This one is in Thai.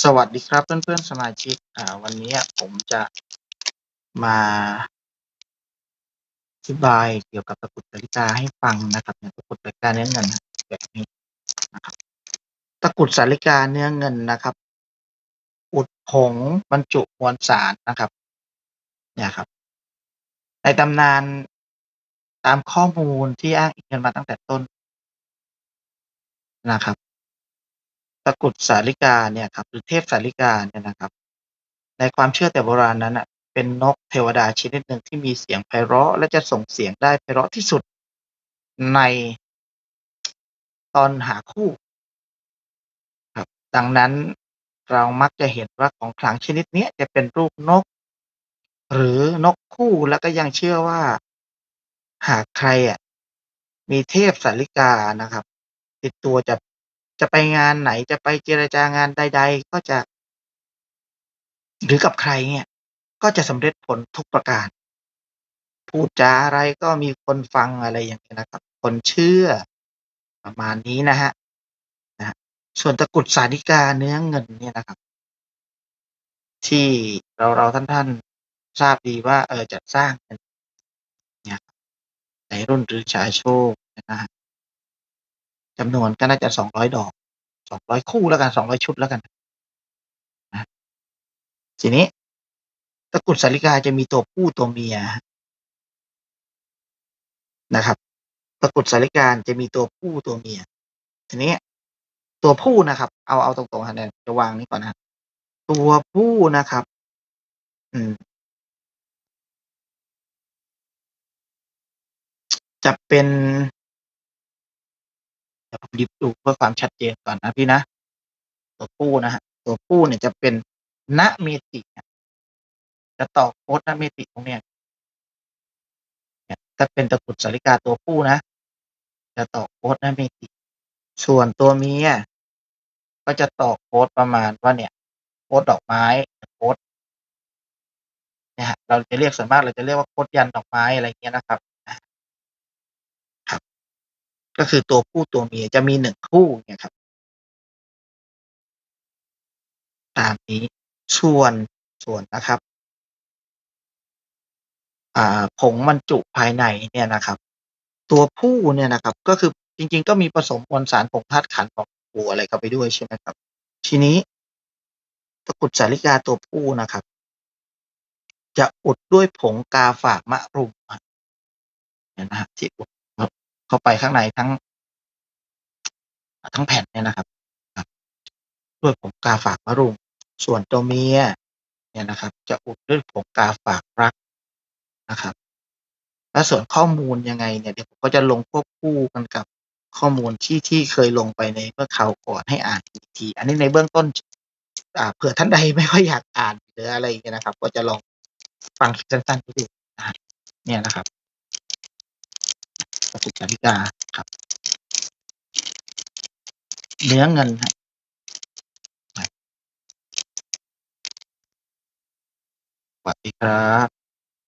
สวัสดีครับเพื่อนๆสมาชิก อ่า วันนี้ผมจะมาอธิบายเกี่ยวกับตะกุดสาริกาให้ฟังนะครับเนี่ยตะกุดสาริกาเนื้อเงินแบบนี้นะครับตะกุดสาริกาเนื้อเงินนะครับ อุดผงบรรจุมวลสารนะครับ เนี่ยครับ ในตำนานตามข้อมูลที่อ้างอิงกันมาตั้งแต่ต้นนะครับ ตะกรุดสาริกาเนี่ยครับ หรือเทพสาริกาเนี่ยนะครับ ในความเชื่อแต่โบราณนั้นอะ เป็นนกเทวดาชนิดหนึ่งที่มีเสียงไพเราะ และจะส่งเสียงได้ไพเราะที่สุดในตอนหาคู่ครับ ดังนั้นเรามักจะเห็นว่าของขลังชนิดนี้จะเป็นรูปนก หรือนกคู่แล้วก็ยังเชื่อว่า หากใครอะมีเทพสาริกานะครับ ติดตัวจะ จะไปงานไหนจะไปเจรจางานใด ๆ ก็จะ หรือกับใครเนี่ย ก็จะสำเร็จผลทุกประการ พูดจาอะไรก็มีคนฟังอะไรอย่างนี้นะครับ คนเชื่อ ประมาณนี้นะฮะนะส่วนตะกุดสาริกาเนื้อเงินเนี่ยนะครับ ที่เราเราท่านท่านๆทราบดีว่า เออจะสร้างเนี่ยในรุ่นหรือชาโชคนะฮะ จำนวนก็น่าจะสองร้อยดอกสองร้อยคู่แล้วกันสองร้อยชุดแล้วกันนะทีนี้ตะกรุดสาริกาจะมีตัวผู้ตัวเมียนะครับ ตะกรุดสาริกาจะมีตัวผู้ตัวเมีย ทีนี้ตัวผู้นะครับ เอาเอาตรงๆฮะเนี่ยจะวางนี้ก่อนนะตัวผู้นะครับ อืม จะเป็น ดี๋ยวผมหยิบดูเพื่อความชัดเจนก่อนนะพี่นะ ตัวผู้นะฮะ ตัวผู้เนี่ยจะเป็นณเมติจะต่อโคดณเมติตรงเนี้ยเนี่ยถ้าเป็นตะกุดสาริกาตัวผู้นะ จะต่อโคดณเมติ ส่วนตัวเมียก็จะต่อโค้ดประมาณว่าเนี่ยโค้ดดอกไม้โค้ดเนี่ยฮะเราจะเรียกส่วนมากเราจะเรียกว่าโค้ดยันดอกไม้อะไรเงี้ยนะครับ ก็คือตัวผู้ตัวเมียจะมีหนึ่งคู่เนี่ยครับ ตามนี้ส่วนส่วนนะครับ อ่าผงบรรจุภายในเนี่ยนะครับ ตัวผู้เนี่ยนะครับ ก็คือจริง ๆ ก็มีผสมมวลสารผงธาตุขันของปูอะไรเข้าไปด้วยใช่ไหมครับ ทีนี้ตะกุดสาริกาตัวผู้นะครับ จะอุดด้วยผงกาฝากมะรุมเนี่ยนะฮะที่อุด เข้าไปข้างในทั้ง ทั้งแผ่นเนี่ยนะครับด้วยผงกาฝากมะรุมส่วนตัวเมียเนี่ยนะครับ จะอุดด้วยผงกาฝากรักนะครับ และส่วนข้อมูลยังไงเนี่ยเดี๋ยวผมก็จะลงควบคู่กันกับข้อมูลที่ที่เคยลงไปในเมื่อคราวก่อนให้อ่านอีกที อันนี้ในเบื้องต้นเผื่อท่านใดไม่ค่อยอยากอ่านหรืออะไรเงี้ยนะครับ ก็จะลองฟังสั้นๆดูนะเนี่ยนะครับ ตะกรุดสาริกาครับ เนื้อเงินฮะสวัสดีครับ